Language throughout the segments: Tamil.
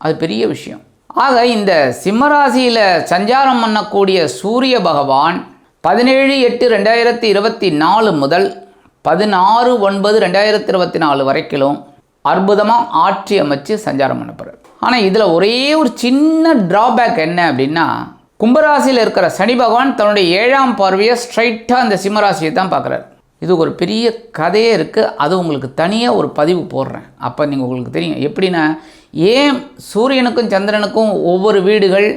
அது பெரிய விஷயம். ஆக இந்த சிம்மராசியில் சஞ்சாரம் பண்ணக்கூடிய சூரிய பகவான் பதினேழு எட்டு ரெண்டாயிரத்தி இருபத்தி நாலு முதல் பதினாறு ஒன்பது ரெண்டாயிரத்தி இருபத்தி நாலு வரைக்கும் அற்புதமாக ஆட்சி அமைச்சு சஞ்சாரம் பண்ண ஆனால் இதில் ஒரே ஒரு சின்ன ட்ராபேக் என்ன அப்படின்னா கும்பராசியில் இருக்கிற சனி பகவான் தன்னுடைய ஏழாம் பார்வையை ஸ்ட்ரைட்டாக அந்த சிம்மராசியை தான் பார்க்குறாரு. இது ஒரு பெரிய கதையே இருக்குது அது உங்களுக்கு தனியாக ஒரு பதிவு போடுறேன். அப்போ நீங்கள் உங்களுக்கு தெரியும். எப்படின்னா ஏன் சூரியனுக்கும் சந்திரனுக்கும் ஒவ்வொரு வீடுகள்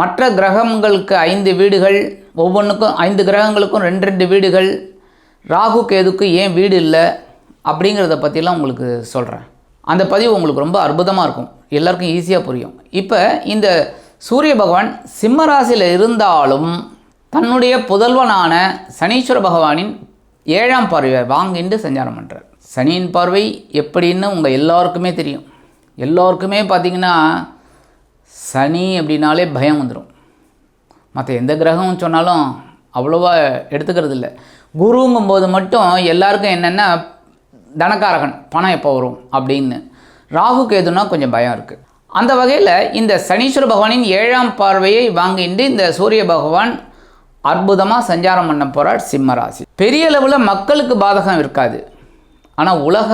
மற்ற கிரகங்களுக்கு ஐந்து வீடுகள் ஒவ்வொன்றுக்கும் ஐந்து கிரகங்களுக்கும் ரெண்டு ரெண்டு வீடுகள் ராகு கேதுக்கு ஏன் வீடு இல்லை அப்படிங்கிறத பற்றிலாம் உங்களுக்கு சொல்கிறேன் அந்த பதிவு உங்களுக்கு ரொம்ப அற்புதமாக இருக்கும். எல்லாருக்கும் ஈஸியாக புரியும். இப்போ இந்த சூரிய பகவான் சிம்ம ராசியில் இருந்தாலும் தன்னுடைய புதல்வனான சனீஸ்வர பகவானின் ஏழாம் பார்வையை வாங்கிட்டு சஞ்சாரம் பண்ணுறார் சனியின் பார்வை எப்படின்னு உங்கள் எல்லாருக்குமே தெரியும். எல்லோருக்குமே பார்த்திங்கன்னா சனி அப்படின்னாலே பயம் வந்துடும் மற்ற எந்த கிரகம் சொன்னாலும் அவ்வளோவா எடுத்துக்கிறது இல்லை குருங்கும் போது மட்டும் எல்லாருக்கும் என்னென்னா தனக்காரகன் பணம் எப்போ வரும் அப்படின்னு. ராகு கேதுனா கொஞ்சம் பயம் இருக்குது அந்த வகையில் இந்த சனீஸ்வர பகவானின் ஏழாம் பார்வையை வாங்கிட்டு இந்த சூரிய பகவான் அற்புதமாக சஞ்சாரம் பண்ண போகிறார் சிம்ம ராசி பெரிய அளவில் மக்களுக்கு பாதகம் இருக்காது. ஆனால் உலக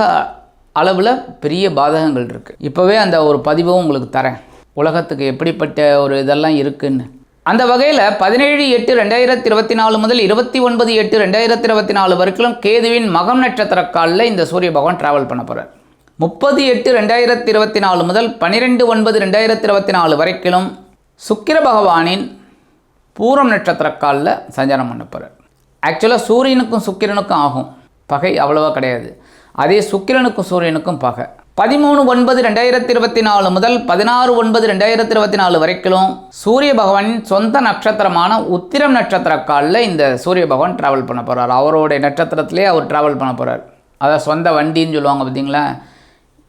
அளவில் பெரிய பாதகங்கள் இருக்குது இப்போவே அந்த ஒரு பதிவும் உங்களுக்கு தரேன். உலகத்துக்கு எப்படிப்பட்ட ஒரு இதெல்லாம் இருக்குன்னு. அந்த வகையில் பதினேழு எட்டு ரெண்டாயிரத்தி இருபத்தி நாலு முதல் இருபத்தி ஒன்பது எட்டு ரெண்டாயிரத்தி இருபத்தி நாலு வரைக்கும் கேதுவின் மகம் நட்சத்திர காலில் இந்த சூரிய பகவான் ட்ராவல் பண்ண போகிறார் முப்பது எட்டு ரெண்டாயிரத்தி இருபத்தி நாலு முதல் பன்னிரெண்டு ஒன்பது ரெண்டாயிரத்தி இருபத்தி நாலு வரைக்கும் சுக்கிர பகவானின் பூரம் நட்சத்திர காலில் சஞ்சாரம் பண்ண போகிறார் ஆக்சுவலாக சூரியனுக்கும் சுக்கிரனுக்கும் ஆகும். பகை அவ்வளோவா கிடையாது. அதே சுக்கிரனுக்கும் சூரியனுக்கும் பகை. பதிமூணு ஒன்பது ரெண்டாயிரத்தி இருபத்தி நாலு முதல் பதினாறு ஒன்பது ரெண்டாயிரத்தி இருபத்தி நாலு வரைக்கும் சூரிய பகவானின் சொந்த நட்சத்திரமான உத்திரம் நட்சத்திர காலில் இந்த சூரிய பகவான் ட்ராவல் பண்ண போகிறார் அவருடைய நட்சத்திரத்திலே அவர் ட்ராவல் பண்ண போகிறார் அதாவது சொந்த வண்டின்னு சொல்லுவாங்க பார்த்தீங்களா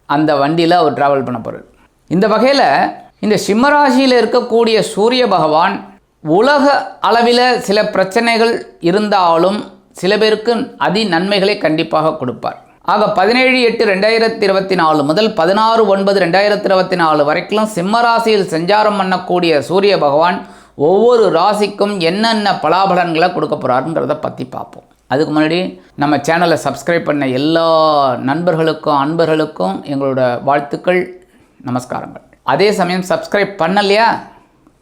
அந்த வண்டியில் அவர் ட்ராவல் பண்ண போகிறார் இந்த வகையில் இந்த சிம்மராசியில் இருக்கக்கூடிய சூரிய பகவான் உலக அளவில் சில பிரச்சனைகள் இருந்தாலும் சில பேருக்கு அதி நன்மைகளை கண்டிப்பாக கொடுப்பார். ஆக பதினேழு எட்டு ரெண்டாயிரத்தி இருபத்தி நாலு முதல் பதினாறு ஒன்பது ரெண்டாயிரத்தி இருபத்தி நாலு வரைக்கும் சிம்ம ராசியில் சஞ்சாரம் பண்ணக்கூடிய சூரிய பகவான் ஒவ்வொரு ராசிக்கும் என்னென்ன பலாபலன்களை கொடுக்க போகிறாருங்கிறத பற்றி பார்ப்போம். அதுக்கு முன்னாடி நம்ம சேனலை சப்ஸ்கிரைப் பண்ண எல்லா நண்பர்களுக்கும் அன்பர்களுக்கும் எங்களோட வாழ்த்துக்கள் நமஸ்காரங்கள். அதே சமயம் சப்ஸ்கிரைப் பண்ணலையா?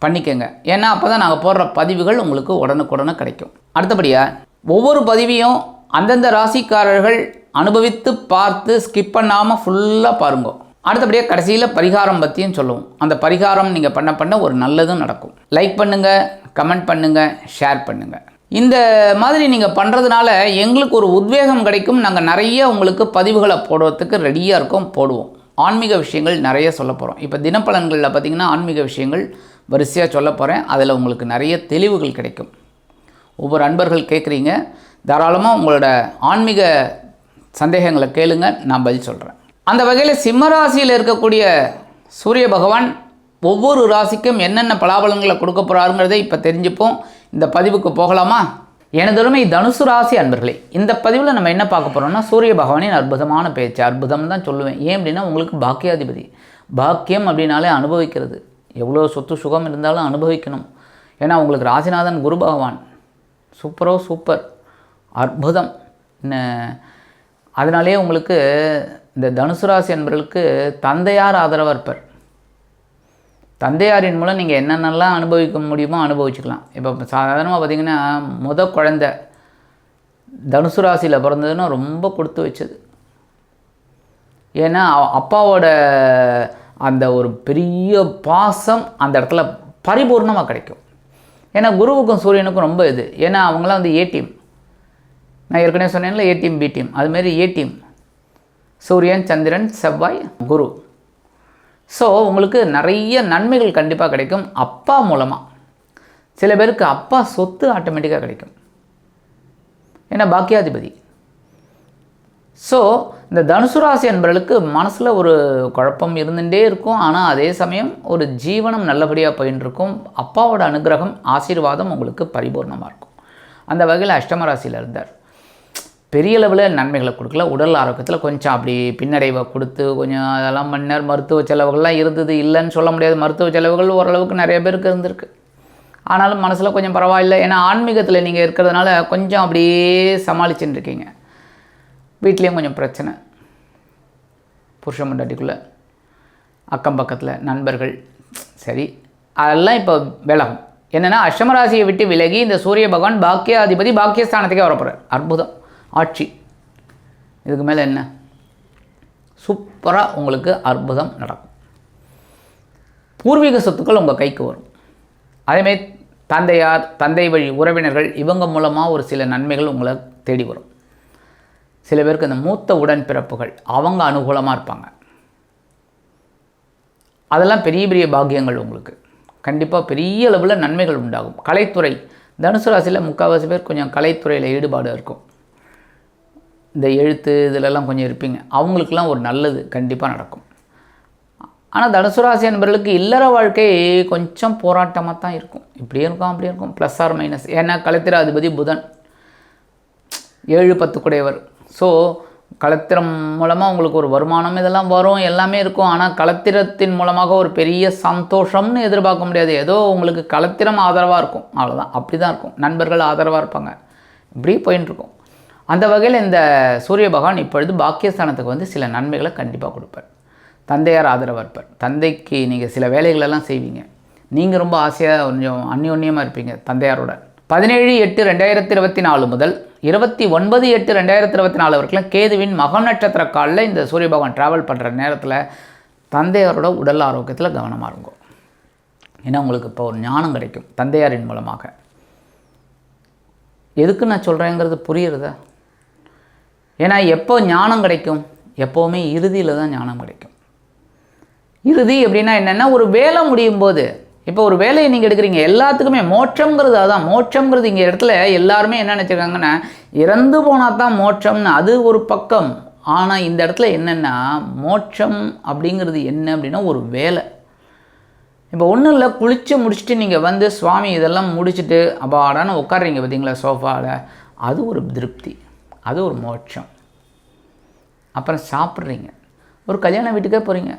பண்ணிக்கங்க. ஏன்னா அப்போ தான் நாங்கள் போடுற பதிவுகள் உங்களுக்கு உடனுக்குடனே கிடைக்கும். அடுத்தபடியாக ஒவ்வொரு பதிவையும் அந்தந்த ராசிக்காரர்கள் அனுபவித்து பார்த்து ஸ்கிப் பண்ணாமல் ஃபுல்லாக பாருங்க. அடுத்தபடியாக கடைசியில் பரிகாரம் பற்றியும் சொல்லுவோம். அந்த பரிகாரம் நீங்கள் பண்ண பண்ண ஒரு நல்லதும் நடக்கும். லைக் பண்ணுங்கள் கமெண்ட் பண்ணுங்கள் ஷேர் பண்ணுங்கள் இந்த மாதிரி நீங்கள் பண்ணுறதுனால எங்களுக்கு ஒரு உத்வேகம் கிடைக்கும். நாங்கள் நிறைய உங்களுக்கு பதிவுகளை போடுறதுக்கு ரெடியாக இருக்கோம் போடுவோம். ஆன்மீக விஷயங்கள் நிறைய சொல்ல போகிறோம் இப்போ தினப்பலன்களில் பார்த்திங்கன்னா ஆன்மீக விஷயங்கள் வரிசையாக சொல்ல போகிறேன் அதில் உங்களுக்கு நிறைய தெளிவுகள் கிடைக்கும். ஒவ்வொரு அன்பர்கள் கேட்குறீங்க தாராளமாக உங்களோட ஆன்மீக சந்தேகங்களை கேளுங்க. நான் பதில் சொல்கிறேன் அந்த வகையில் சிம்மராசியில் இருக்கக்கூடிய சூரிய பகவான் ஒவ்வொரு ராசிக்கும் என்னென்ன பலாபலங்களை கொடுக்க போகிறாருங்கிறதை இப்போ தெரிஞ்சுப்போம். இந்த பதிவுக்கு போகலாமா? எனதொருமை தனுசு ராசி அன்பர்களே இந்த பதிவில் நம்ம என்ன பார்க்க போகிறோம்னா சூரிய பகவானின் அற்புதமான பேச்சு. அற்புதம் தான் சொல்லுவேன். ஏன் அப்படின்னா உங்களுக்கு பாக்கியாதிபதி. பாக்கியம் அப்படின்னாலே அனுபவிக்கிறது. எவ்வளோ சொத்து சுகம் இருந்தாலும் அனுபவிக்கணும். ஏன்னா உங்களுக்கு ராசிநாதன் குரு பகவான். சூப்பரோ சூப்பர். அற்புதம். அதனாலே உங்களுக்கு இந்த தனுசு ராசி என்பவர்களுக்கு தந்தையார் ஆதரவாக இருப்பார் தந்தையாரின் மூலம் நீங்கள் என்னென்னலாம் அனுபவிக்க முடியுமோ அனுபவிச்சுக்கலாம். இப்போ சாதாரணமாக பார்த்தீங்கன்னா முத குழந்த தனுசு ராசியில் பிறந்ததுன்னா ரொம்ப கொடுத்து வச்சது. ஏன்னா அப்பாவோட அந்த ஒரு பெரிய பாசம் அந்த இடத்துல பரிபூர்ணமாக கிடைக்கும். ஏன்னா குருவுக்கும் சூரியனுக்கும் ரொம்ப இது. ஏன்னா அவங்களாம் வந்து ஏ டீம் நான் ஏற்கனவே சொன்னேன்ல ஏ டீம் பி டீம் அதுமாரி ஏ டீம் சூரியன் சந்திரன் செவ்வாய் குரு. ஸோ உங்களுக்கு நிறைய நன்மைகள் கண்டிப்பாக கிடைக்கும் அப்பா மூலமாக சில பேருக்கு அப்பா சொத்து ஆட்டோமேட்டிக்காக கிடைக்கும். ஏன்னா பாக்கியாதிபதி. ஸோ இந்த தனுசு ராசி என்பவர்களுக்கு மனசில் ஒரு குழப்பம் இருந்துகிட்டே இருக்கும். ஆனால் அதே சமயம் ஒரு ஜீவனம் நல்லபடியாக போயின்னு அப்பாவோட அனுகிரகம் ஆசீர்வாதம் உங்களுக்கு பரிபூர்ணமாக இருக்கும். அந்த வகையில் அஷ்டம ராசியில் இருந்தார். பெரிய அளவில் நன்மைகளை கொடுக்கல. உடல் ஆரோக்கியத்தில் கொஞ்சம் அப்படி பின்னடைவை கொடுத்து கொஞ்சம் அதெல்லாம் மன்னர் மருத்துவ செலவுகள்லாம் இருந்தது இல்லைன்னு சொல்ல முடியாது. மருத்துவ செலவுகள் ஓரளவுக்கு நிறைய பேருக்கு இருந்திருக்கு. ஆனாலும் மனசில் கொஞ்சம் பரவாயில்லை. ஏன்னா ஆன்மீகத்தில் நீங்கள் இருக்கிறதுனால கொஞ்சம் அப்படியே சமாளிச்சுட்டு இருக்கீங்க. வீட்லேயும் கொஞ்சம் பிரச்சனை. புருஷ முண்டாட்டிக்குள்ளே அக்கம் பக்கத்தில் நண்பர்கள் சரி அதெல்லாம் இப்போ விலகும். என்னென்னா அஷ்டமராசியை விட்டு விலகி இந்த சூரிய பகவான் பாக்கியாதிபதி பாக்கியஸ்தானத்துக்கே வரப்போகிறார் அற்புதம். ஆட்சி. இதுக்கு மேலே என்ன? சூப்பராக உங்களுக்கு அற்புதம் நடக்கும். பூர்வீக சொத்துக்கள் உங்கள் கைக்கு வரும். அதேமாதிரி தந்தையார் தந்தை வழி உறவினர்கள் இவங்க மூலமாக ஒரு சில நன்மைகள் உங்களை தேடி வரும். சில பேருக்கு இந்த மூத்த உடன்பிறப்புகள் அவங்க அனுகூலமாக இருப்பாங்க. அதெல்லாம் பெரிய பெரிய பாக்கியங்கள் உங்களுக்கு. கண்டிப்பாக பெரிய அளவில் நன்மைகள் உண்டாகும். கலைத்துறை தனுசு ராசியில் முக்கால்வாசி பேர் கொஞ்சம் கலைத்துறையில் ஈடுபாடு இருக்கும். இந்த எழுத்து இதிலெல்லாம் கொஞ்சம் இருப்பீங்க. அவங்களுக்கெல்லாம் ஒரு நல்லது கண்டிப்பாக நடக்கும். ஆனால் தனுசு ராசி என்பவர்களுக்கு இல்லற வாழ்க்கை கொஞ்சம் போராட்டமாக தான் இருக்கும். இப்படியே இருக்கும் அப்படியே இருக்கும். ப்ளஸ் ஆர் மைனஸ் ஏன்னா கலைத்திராதிபதி புதன். ஏழு பத்து குடையவர். ஸோ களத்திரம் மூலமாக உங்களுக்கு ஒரு வருமானம் இதெல்லாம் வரும் எல்லாமே இருக்கும். ஆனால் களத்திரத்தின் மூலமாக ஒரு பெரிய சந்தோஷம்னு எதிர்பார்க்க முடியாது. ஏதோ உங்களுக்கு களத்திரம் ஆதரவாக இருக்கும். அவ்வளோதான் அப்படி தான் இருக்கும். நண்பர்கள் ஆதரவாக இருப்பாங்க. இப்படி போயின்னு இருக்கும். அந்த வகையில் இந்த சூரிய பகவான் இப்பொழுது பாக்கியஸ்தானத்துக்கு வந்து சில நன்மைகளை கண்டிப்பாக கொடுப்பார். தந்தையார் ஆதரவாக இருப்பார் தந்தைக்கு நீங்கள் சில வேலைகளெல்லாம் செய்வீங்க. நீங்கள் ரொம்ப ஆசையாக கொஞ்சம் அந்யோன்யமாக இருப்பீங்க தந்தையாரோட. பதினேழு எட்டு ரெண்டாயிரத்தி இருபத்தி நாலு முதல் இருபத்தி ஒன்பது எட்டு ரெண்டாயிரத்தி இருபத்தி நாலு வரைக்கும் கேதுவின் மகம் நட்சத்திர காலில் இந்த சூரிய பகவான் ட்ராவல் பண்ணுற நேரத்தில் தந்தையாரோட உடல் ஆரோக்கியத்தில் கவனமாக இருக்கும் ஏன்னா உங்களுக்கு இப்போ ஒரு ஞானம் கிடைக்கும் தந்தையாரின் மூலமாக. எதுக்கு நான் சொல்கிறேங்கிறது புரியுறதா? ஏன்னா எப்போ ஞானம் கிடைக்கும்? எப்போவுமே இறுதியில் தான் ஞானம் கிடைக்கும். இறுதி அப்படின்னா என்னென்னா ஒரு வேலை முடியும் போது இப்போ ஒரு வேலையை நீங்கள் எடுக்கிறீங்க எல்லாத்துக்குமே மோட்சங்கிறது அதான். மோட்சங்கிறது இங்கே இடத்துல எல்லாருமே என்ன நினச்சிருக்காங்கன்னா இறந்து போனால் தான் மோட்சம்னு அது ஒரு பக்கம். ஆனால் இந்த இடத்துல என்னென்னா மோட்சம் அப்படிங்கிறது என்ன அப்படின்னா ஒரு வேலை. இப்போ ஒன்றும் இல்லை குளித்து முடிச்சுட்டு நீங்கள் வந்து சுவாமி இதெல்லாம் முடிச்சுட்டு அப்பாடான உட்காடுறீங்க பார்த்தீங்களா சோஃபாவில் அது ஒரு திருப்தி. அது ஒரு மோட்சம். அப்புறம் சாப்பிட்றீங்க. ஒரு கல்யாண வீட்டுக்கே போகிறீங்க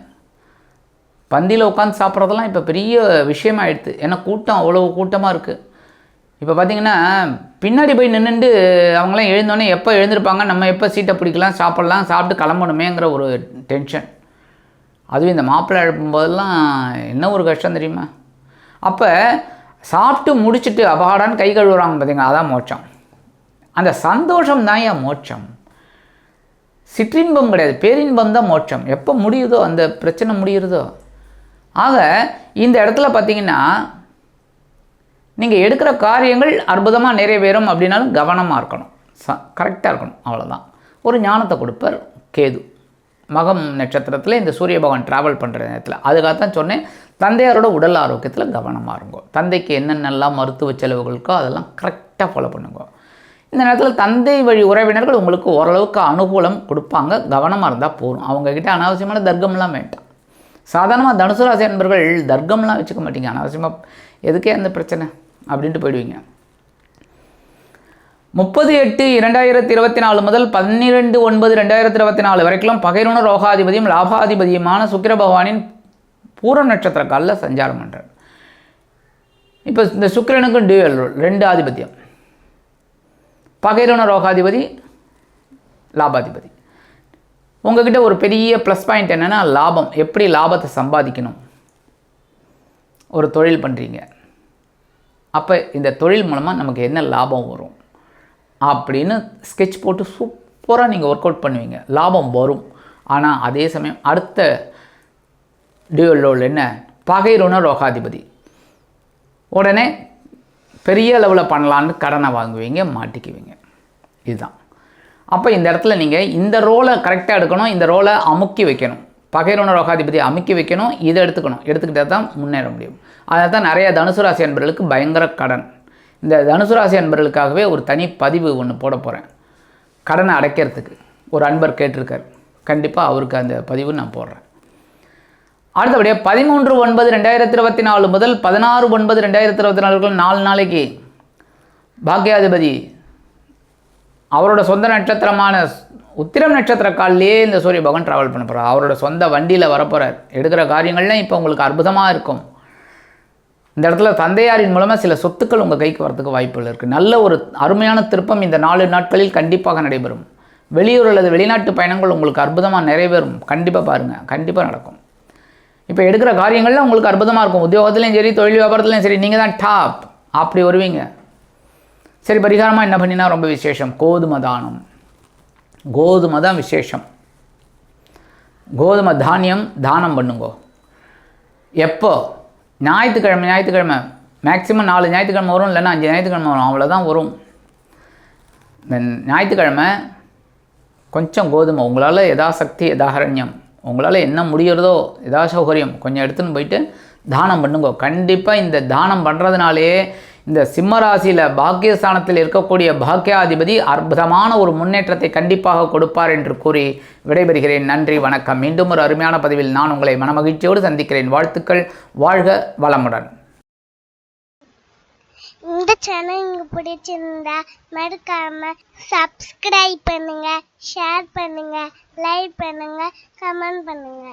பந்தியில் உட்காந்து சாப்பிட்றதெல்லாம் இப்போ பெரிய விஷயமாயிடுது ஏன்னா கூட்டம் அவ்வளோ கூட்டமாக இருக்குது இப்போ பார்த்தீங்கன்னா பின்னாடி போய் நின்றுண்டு அவங்களாம் எழுந்தோடனே எப்போ எழுந்திருப்பாங்க நம்ம எப்போ சீட்டை பிடிக்கலாம் சாப்பிட்லாம் சாப்பிட்டு கிளம்பணுமேங்கிற ஒரு டென்ஷன். அதுவும் இந்த மாப்பிள்ளை அழைப்பும் போதெல்லாம் என்ன ஒரு கஷ்டம் தெரியுமா? அப்போ சாப்பிட்டு முடிச்சுட்டு அபகாடான்னு கை கழுவுறாங்க பார்த்தீங்களா அதான் மோட்சம். அந்த சந்தோஷம் தான் ஏன் மோட்சம்? சிற்றின்பம் கிடையாது. பேரின்பம் தான் மோட்சம். எப்போ முடியுதோ அந்த பிரச்சனை முடியுறதோ. ஆக இந்த இடத்துல பார்த்தீங்கன்னா நீங்கள் எடுக்கிற காரியங்கள் அற்புதமாக நிறைவேறும் அப்படின்னாலும் கவனமாக இருக்கணும். ச கரெக்டாக இருக்கணும். அவ்வளோதான் ஒரு ஞானத்தை கொடுப்பார் கேது. மகம் நட்சத்திரத்தில் இந்த சூரிய பகவான் ட்ராவல் பண்ணுற நேரத்தில். அதுக்காகத்தான் சொன்னேன் தந்தையாரோட உடல் ஆரோக்கியத்தில் கவனமாக இருங்க. தந்தைக்கு என்னென்னலாம் மருத்துவ செலவுகளுக்கோ அதெல்லாம் கரெக்டாக ஃபாலோ பண்ணுங்க. இந்த நேரத்தில் தந்தை வழி உறவினர்கள் உங்களுக்கு ஓரளவுக்கு அனுகூலம் கொடுப்பாங்க. கவனமாக இருந்தால் போதும். அவங்கக்கிட்ட அனாவசியமான தர்க்கம்லாம் வேண்டாம். சாதாரணமாக தனுசு ராசி அன்பர்கள் தர்க்கம்லாம் வச்சுக்க மாட்டீங்க அனாவசியமாக எதுக்கே அந்த பிரச்சனை அப்படின்ட்டு போயிடுவீங்க. முப்பது எட்டு இரண்டாயிரத்தி இருபத்தி நாலு முதல் பன்னிரெண்டு ஒன்பது ரெண்டாயிரத்தி இருபத்தி நாலு வரைக்கும் பகைருண ரோகாதிபதியும் லாபாதிபதியுமான சுக்கிர பகவானின் பூர நட்சத்திர காலில் சஞ்சாரம் பண்ணுறார் இப்போ இந்த சுக்கிரனுக்கும் டியூவல் ரோல் ரெண்டு ஆதிபத்தியம். பகைருண ரோகாதிபதி லாபாதிபதி. உங்ககிட்ட ஒரு பெரிய ப்ளஸ் பாயிண்ட் என்னென்னா லாபம். எப்படி லாபத்தை சம்பாதிக்கணும்? ஒரு தொழில் பண்ணுறீங்க அப்போ இந்த தொழில் மூலமாக நமக்கு என்ன லாபம் வரும்? அப்படின்னு ஸ்கெட்ச் போட்டு சூப்பராக நீங்கள் ஒர்க் அவுட் பண்ணுவீங்க. லாபம் வரும். ஆனால் அதே சமயம் அடுத்த டியூவல் ரோல் என்ன? பகைருண ரோகாதிபதி உடனே பெரிய லெவலில் பண்ணலான்னு கடனை வாங்குவீங்க மாட்டிக்குவீங்க. இதுதான். அப்போ இந்த இடத்துல நீங்கள் இந்த ரோலை கரெக்டாக எடுக்கணும் இந்த ரோலை அமுக்கி வைக்கணும். பகைரோன ரோகாதிபதி அமுக்கி வைக்கணும் இதை எடுத்துக்கணும். எடுத்துக்கிட்டால் தான் முன்னேற முடியும். அதை தான் நிறைய தனுசு ராசி அன்பர்களுக்கு பயங்கர கடன். இந்த தனுசு ராசி அன்பர்களுக்காகவே ஒரு தனி பதிவு ஒன்று போட போகிறேன் கடனை அடைக்கிறதுக்கு. ஒரு அன்பர் கேட்டிருக்கார். கண்டிப்பாக அவருக்கு அந்த பதிவு நான் போடுறேன். அடுத்தபடியாக பதிமூன்று ஒன்பது ரெண்டாயிரத்தி இருபத்தி நாலு முதல் பதினாறு ஒன்பது ரெண்டாயிரத்தி இருபத்தி நாலு நாலு நாளைக்கு பாக்கியாதிபதி அவரோட சொந்த நட்சத்திரமான உத்திரம் நட்சத்திர இந்த சூரிய பகவான் ட்ராவல் பண்ண போகிறார் அவரோட சொந்த வண்டியில் வரப்போகிறார் எடுக்கிற காரியங்கள்லாம் இப்போ உங்களுக்கு அற்புதமாக இருக்கும். இந்த இடத்துல தந்தையாரின் மூலமாக சில சொத்துக்கள் உங்கள் கைக்கு வரதுக்கு வாய்ப்புகள் இருக்குது நல்ல ஒரு அருமையான திருப்பம் இந்த நாலு நாட்களில் கண்டிப்பாக நடைபெறும். வெளியூர் அல்லது வெளிநாட்டு பயணங்கள் உங்களுக்கு அற்புதமாக நிறைவேறும். கண்டிப்பாக பாருங்கள் கண்டிப்பாக நடக்கும். இப்போ எடுக்கிற காரியங்கள்லாம் உங்களுக்கு அற்புதமாக இருக்கும். உத்தியோகத்துலையும் சரி தொழில் வியாபாரத்துலையும் சரி நீங்கள் தான் டாப் அப்படி வருவீங்க. சரி பரிகாரமாக என்ன பண்ணினா ரொம்ப விசேஷம். கோதுமை தானம். கோதுமை தான் விசேஷம். கோதுமை தானியம் தானம் பண்ணுங்கோ. எப்போ? ஞாயிற்றுக்கிழமை ஞாயிற்றுக்கிழமை. மேக்ஸிமம் நாலு ஞாயிற்றுக்கிழமை வரும் இல்லைன்னா அஞ்சு ஞாயிற்றுக்கிழமை வரும். அவ்வளோதான் வரும். இந்த ஞாயிற்றுக்கிழமை கொஞ்சம் கோதுமை. உங்களால் யதாசக்தி யதாகரண்யம் உங்களால் என்ன முடிகிறதோ யதா சௌகரியம் கொஞ்சம் எடுத்துன்னு போயிட்டு தானம் பண்ணுங்க. கண்டிப்பாக இந்த தானம் பண்ணுறதுனாலே இந்த சிம்மராசியில் பாக்கியஸ்தானத்தில் இருக்கக்கூடிய பாக்கியாதிபதி அற்புதமான ஒரு முன்னேற்றத்தை கண்டிப்பாக கொடுப்பார் என்று கூறி விடைபெறுகிறேன். நன்றி வணக்கம். மீண்டும் ஒரு அருமையான பதிவில் நான் உங்களை மனமகிழ்ச்சியோடு சந்திக்கிறேன். வாழ்த்துக்கள் வாழ்க வளமுடன். இந்த சேனல் உங்களுக்கு பிடிச்சிருந்தா மறக்காம சப்ஸ்கிரைப் பண்ணுங்க ஷேர் பண்ணுங்க லைக் பண்ணுங்க கமெண்ட் பண்ணுங்க.